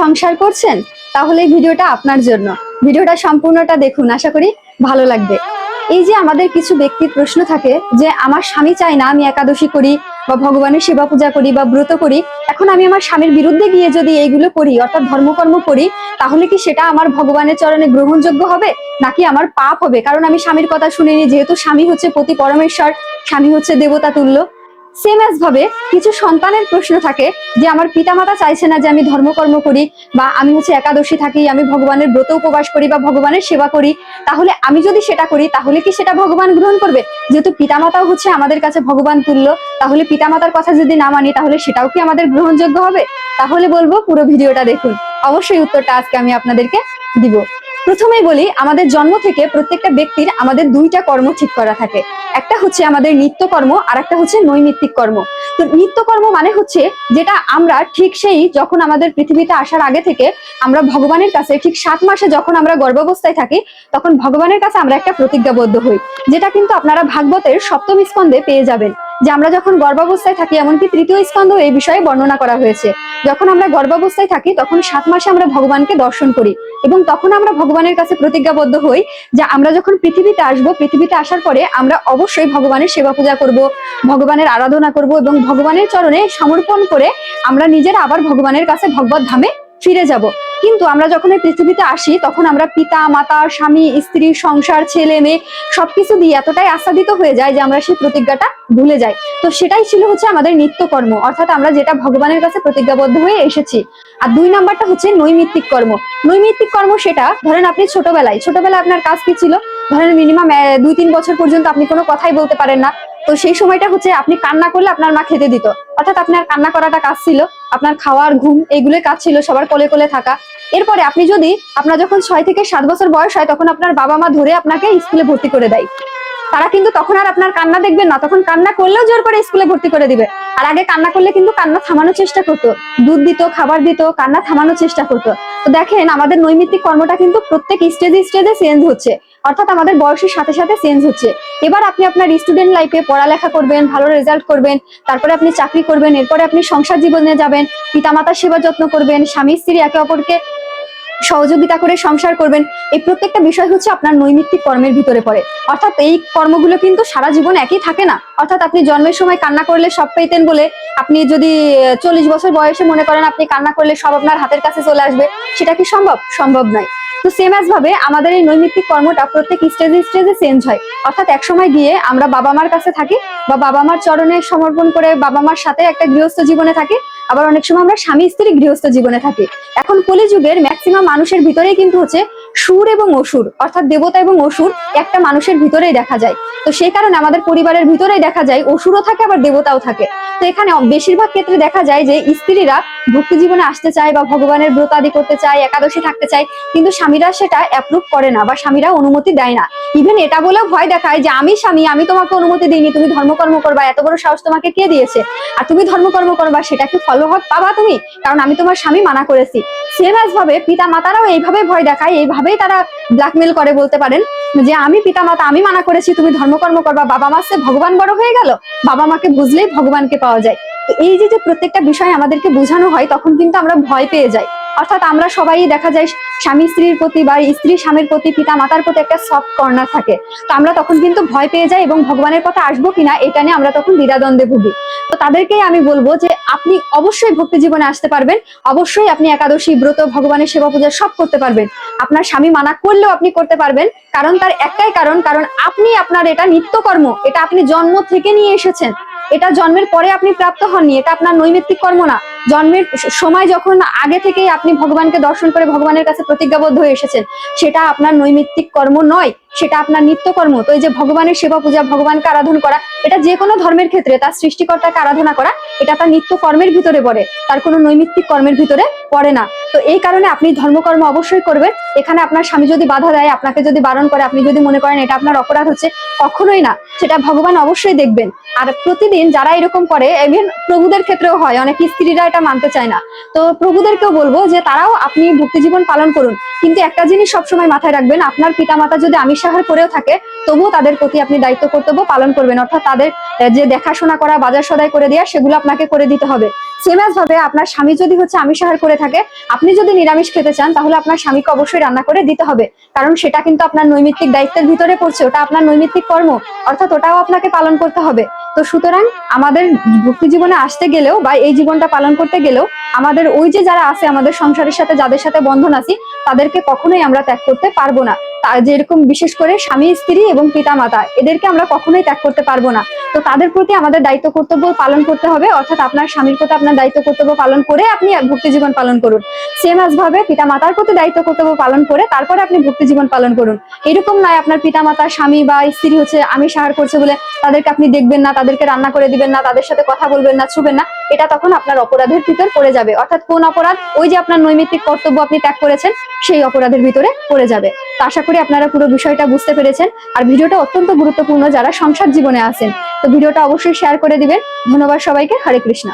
সংসার করছেন, তাহলে এই ভিডিওটা আপনার জন্য। ভিডিওটা সম্পূর্ণটা দেখুন, আশা করি ভালো লাগবে। এই যে আমাদের কিছু ব্যক্তির প্রশ্ন থাকে যে, আমার স্বামী চায় না আমি একাদশী করি বা ভগবানের সেবা পূজা করি বা ব্রত করি, এখন আমি আমার স্বামীর বিরুদ্ধে গিয়ে যদি এইগুলো করি, অর্থাৎ ধর্মকর্ম করি, তাহলে কি সেটা আমার ভগবানের চরণে গ্রহণযোগ্য হবে? নাকি আমার পাপ হবে? কারণ আমি স্বামীর কথা শুনিনি, যেহেতু স্বামী হচ্ছে পতি পরমেশ্বর, স্বামী হচ্ছে দেবতা তুল্য সেম অ্যাজ ভাবে কিছু সন্তানের প্রশ্ন থাকে যে আমার পিতামাতা চাইছে না যে আমি ধর্মকর্ম করি বা আমি হচ্ছে একাদশী থাকি, আমি ভগবানের ব্রত উপবাস করি বা ভগবানের সেবা করি, তাহলে আমি যদি সেটা করি, তাহলে কি সেটা ভগবান গ্রহণ করবে? যেহেতু পিতামাতাও হচ্ছে আমাদের কাছে ভগবান তুল্য, তাহলে পিতামাতার কথা যদি না মানি, তাহলে সেটাও কি আমাদের গ্রহণযোগ্য হবে? তাহলে বলব পুরো ভিডিওটা দেখুন। অবশ্যই উত্তরটা আজকে আমি আপনাদেরকে দিব। প্রথমেই বলি, আমাদের জন্ম থেকে প্রত্যেকটা ব্যক্তির আমাদের দুইটা কর্ম ঠিক করা থাকে। একটা হচ্ছে আমাদের নিত্যকর্ম আর একটা হচ্ছে নৈমিত্তিক কর্ম। তো নিত্যকর্ম মানে হচ্ছে যেটা আমরা ঠিক সেই যখন আমাদের পৃথিবীতে আসার আগে থেকে আমরা ভগবানের কাছে ঠিক সাত মাসে যখন আমরা গর্ভাবস্থায় থাকি, তখন ভগবানের কাছে আমরা একটা প্রতিজ্ঞাবদ্ধ হই, যেটা কিন্তু আপনারা ভাগবতের সপ্তম স্কন্ধে পেয়ে যাবেন। যে আমরা যখন গর্ভাবস্থায় থাকি, এমনকি তৃতীয় স্কন্ধ এই বিষয়ে বর্ণনা করা হয়েছে। যখন আমরা গর্ভাবস্থায় থাকি, তখন সাত মাসে আমরা ভগবানকে দর্শন করি এবং তখন আমরা ভগবানের কাছে প্রতিজ্ঞাবদ্ধ হই যে আমরা যখন পৃথিবীতে আসব, পৃথিবীতে আসার পরে আমরা অবশ্যই ভগবানের সেবা পূজা করব, ভগবানের আরাধনা করব এবং ভগবানের চরণে সমর্পণ করে আমরা নিজেরা আবার ভগবানের কাছে ভগবত ধামে ফিরে যাব। কিন্তু আমরা যখন এই পৃথিবীতে আসি, তখন আমরা পিতা, মাতা, স্বামী, স্ত্রী, সংসার, ছেলে, মেয়ে, সবকিছু দিয়ে এতটাই আস্বাদিত হয়ে যায় যে আমরা সেই প্রতিজ্ঞাটা ভুলে যাই। তো সেটাই ছিল হচ্ছে আমাদের নিত্যকর্ম। অর্থাৎ আমরা যেটা ভগবানের কাছে প্রতিজ্ঞাবদ্ধ হয়ে এসেছি। আর দুই নাম্বারটা হচ্ছে নৈমিত্তিক কর্ম। নৈমিত্তিক কর্ম সেটা, ধরেন আপনি ছোটবেলায় ছোটবেলায় আপনার কাজ কি ছিল? ধরেন মিনিমাম দুই তিন বছর পর্যন্ত আপনি কোনো কথাই বলতে পারেন না। তো সেই সময়টা হচ্ছে আপনি কান্না করলে আপনার মা খেতে দিত। অর্থাৎ আপনার কান্না করাটা কাজ ছিল, আপনার খাওয়ার ঘুম এইগুলোই কাজ ছিল, সবার কোলে কোলে থাকা। এরপরে আপনি যদি, আপনার যখন ছয় থেকে সাত বছর বয়স হয়, তখন আপনার বাবা মা ধরে আপনাকে স্কুলে ভর্তি করে দেয়। তারা কিন্তু তখন আর আপনার কান্না দেখবেন না, তখন কান্না করলেও জোর করে স্কুলে ভর্তি করে দিবে। আর আগে কান্না করলে কিন্তু কান্না থামানোর চেষ্টা করতো। দুধ দিত, খাবার দিত, কান্না থামানোর চেষ্টা করতো। দেখেন, আমাদের নৈমিত্তিক কর্মটা কিন্তু প্রত্যেক স্টেজে স্টেজে চেঞ্জ হচ্ছে। অর্থাৎ আমাদের বয়সের সাথে সাথে চেঞ্জ হচ্ছে। এবার আপনি আপনার স্টুডেন্ট লাইফে পড়ালেখা করবেন, ভালো রেজাল্ট করবেন, তারপরে আপনি চাকরি করবেন, এরপরে আপনি সংসার জীবনে যাবেন, পিতামাতার সেবা যত্ন করবেন, স্বামী, স্ত্রী, একে অপরকে সহযোগিতা করে সংসার করবেন, এই প্রত্যেকটা বিষয় হচ্ছে আপনার নৈমিত্তিক কর্মের ভিতরে পড়ে। অর্থাৎ এই কর্মগুলো কিন্তু সারা জীবন একই থাকে না। অর্থাৎ আপনি জন্মের সময় কান্না করলে সব পেতেন বলে আপনি যদি চল্লিশ বছর বয়সে মনে করেন আপনি কান্না করলে সব আপনার হাতের কাছে চলে আসবে, সেটা কি সম্ভব? সম্ভব নয়। তো সেম অ্যাজ ভাবে আমাদের এই নৈমিত্তিক কর্মটা প্রত্যেক স্টেজে স্টেজে চেঞ্জ হয়। অর্থাৎ এক সময় গিয়ে আমরা বাবা মার কাছে থাকি বা বাবা মার চরণে সমর্পণ করে বাবা মার সাথে একটা গৃহস্থ জীবনে থাকি আবার অনেক সময় আমরা স্বামী স্ত্রী গৃহস্থ জীবনে থাকি। এখন কলিযুগের ম্যাক্সিমাম মানুষের ভিতরেই কিন্তু হচ্ছে সুর এবং অসুর। অর্থাৎ দেবতা এবং অসুর একটা মানুষের ভিতরেই দেখা যায়। তো সেই কারণে আমাদের পরিবারের ভিতরেই দেখা যায় অসুরও থাকে, আবার দেবতাও থাকে। তো এখানে বেশিরভাগ ক্ষেত্রে দেখা যায় যে স্ত্রীরা ভক্তি জীবনে আসতে চায় বা ভগবানের ব্রত আদি করতে চায়, একাদশী থাকতে চায়, কিন্তু স্বামীরা সেটা অ্যাপ্রুভ করে না বা স্বামীরা অনুমতি দেয় না। ইভেন এটা বলেও ভয় দেখায় যে, আমি স্বামী, আমি তোমাকে অনুমতি দিইনি, তুমি ধর্মকর্ম করবা, এত বড় সাহস তোমাকে কে দিয়েছে? আর তুমি ধর্মকর্ম করবা, সেটা কি ফলভাগ পাবা তুমি? কারণ আমি তোমার স্বামী মানা করেছি। সেম অ্যাজ ভাবে পিতা মাতারাও এইভাবে ভয় দেখায়, এইভাবেই তারা ব্ল্যাকমেল করে বলতে পারেন। যে আমি পিতা মাতা আমি মানা করেছি, তুমি ধর্মকর্ম করবা, বাবা মা ভগবান বড় হয়ে গেল, বাবা মাকে বুঝলেই ভগবানকে পাওয়া যায়। এই যে যে প্রত্যেকটা বিষয় আমাদেরকে বোঝানো হয়, তখন কিন্তু আমরা ভয় পেয়ে যাই। অর্থাৎ আমরা সবাই দেখা যায় স্বামী স্ত্রীর প্রতি বা স্ত্রী স্বামীর প্রতি, পিতা মাতার প্রতি একটা সফট কর্নার থাকে। তো আমরা তখন কিন্তু ভয় পেয়ে যাই এবং ভগবানের কথা আসব কিনা এটা নিয়ে আমরা তখন দ্বিধাদ্বন্দ্বে ভুগি। তো তাদেরকেই আমি বলব যে আপনি অবশ্যই ভক্তি জীবনে আসতে পারবেন, অবশ্যই আপনি একাদশী, ব্রত, ভগবানের সেবা পূজা সব করতে পারবেন। আপনার স্বামী মানা করলেও আপনি করতে পারবেন, কারণ তার একটাই কারণ কারণ আপনি আপনার এটা নিত্যকর্ম, এটা আপনি জন্ম থেকে নিয়ে এসেছেন, এটা জন্মের পরে আপনি প্রাপ্ত হননি, এটা আপনার নৈমিত্তিক কর্ম না। জন্মের সময় যখন আগে থেকেই আপনি ভগবানকে দর্শন করে ভগবানের কাছে প্রতিজ্ঞাবদ্ধ হয়ে এসেছেন, সেটা আপনার নৈমিত্তিক কর্ম নয়। সেটা আপনার নিত্যকর্ম। তো এই যে ভগবানের সেবা পূজা, ভগবানকে আরাধনা করা, এটা যে কোনো ধর্মের ক্ষেত্রে, তার সৃষ্টিকর্তাকে আরাধনা করা, এটা তার নিত্য কর্মের ভিতরে পড়ে। তার কোনো নৈমিত্তিক কর্মের ভিতরে পড়ে না। তো এই কারণে আপনি ধর্মকর্ম অবশ্যই করবেন। এখানে আপনার স্বামী যদি বাধা দেয়, আপনাকে যদি বারণ করে, আপনি যদি মনে করেন এটা আপনার অপরাধ হচ্ছে, কখনোই না। সেটা ভগবান অবশ্যই দেখবেন। আর প্রতিদিন যারা এরকম করে ইভেন প্রভুদের ক্ষেত্রেও হয়, অনেক স্ত্রীরা এটা মানতে চায় না। তো প্রভুদেরকেও বলব যে তারাও আপনি ভক্তি জীবন পালন করুন। কিন্তু একটা জিনিস সবসময় মাথায় রাখবেন, আপনার পিতামাতা যদি আমিষ আহার করেও থাকে, তবুও তাদের প্রতি আপনি দায়িত্ব কর্তব্য পালন করবেন। অর্থাৎ তাদের যে দেখাশোনা করা, বাজার সদাই করে দেওয়া সেগুলো আপনাকে করে দিতে হবে। সেম ভাবে আপনার স্বামী যদি হচ্ছে আমিষ আহার করে থাকে, আপনি যদি নিরামিষ খেতে চান, তাহলে আপনার স্বামীকে অবশ্যই রান্না করে দিতে হবে। কারণ সেটা কিন্তু আপনার নৈমিত্তিক দায়িত্বের ভিতরে পড়ছে, ওটা আপনার নৈমিত্তিক কর্ম, অর্থাৎ ওটাও আপনাকে পালন করতে হবে। তো সুতরাং আমাদের ভক্তি জীবনে আসতে গেলেও বা এই জীবনটা পালন করতে গেলেও আমাদের ওই যে যারা আছে, আমাদের সংসারের সাথে, যাদের সাথে বন্ধন আছি, তাদেরকে কখনোই আমরা ত্যাগ করতে পারব না। যেরকম বিশেষ করে স্বামী, স্ত্রী এবং পিতা মাতা এদেরকে আমরা কখনোই ত্যাগ করতে পারব না। তো তাদের প্রতি আমাদের দায়িত্ব কর্তব্য পালন করতে হবে, অর্থাৎ আপনার স্বামীর প্রতি আপনার দায়িত্ব কর্তব্য পালন করে আপনি ভক্তি জীবন পালন করুন। সেম ভাবে পিতা মাতার প্রতি দায়িত্ব কর্তব্য পালন করে তারপরে আপনি ভক্তি জীবন পালন করুন। এরকম নয় আপনার পিতা মাতা স্বামী বা স্ত্রী হচ্ছে আমি সাহার করছে বলে তাদেরকে আপনি দেখবেন না, তাদেরকে রান্না করে দিবেন না, তাদের সাথে কথা বলবেন না, ছুবেন না, এটা তখন আপনার অপরাধের ভিতর পড়ে যাবে। অর্থাৎ কোন অপরাধ, ওই যে আপনার নৈমিত্তিক কর্তব্য আপনি ত্যাগ করেছেন, সেই অপরাধের ভিতরে পড়ে যাবে। তো আশা করি আপনারা পুরো বিষয়টা বুঝতে পেরেছেন। আর ভিডিওটা অত্যন্ত গুরুত্বপূর্ণ যারা সংসার জীবনে আছেন। তো ভিডিওটা অবশ্যই শেয়ার করে দিবেন। ধন্যবাদ সবাইকে। হরে কৃষ্ণ।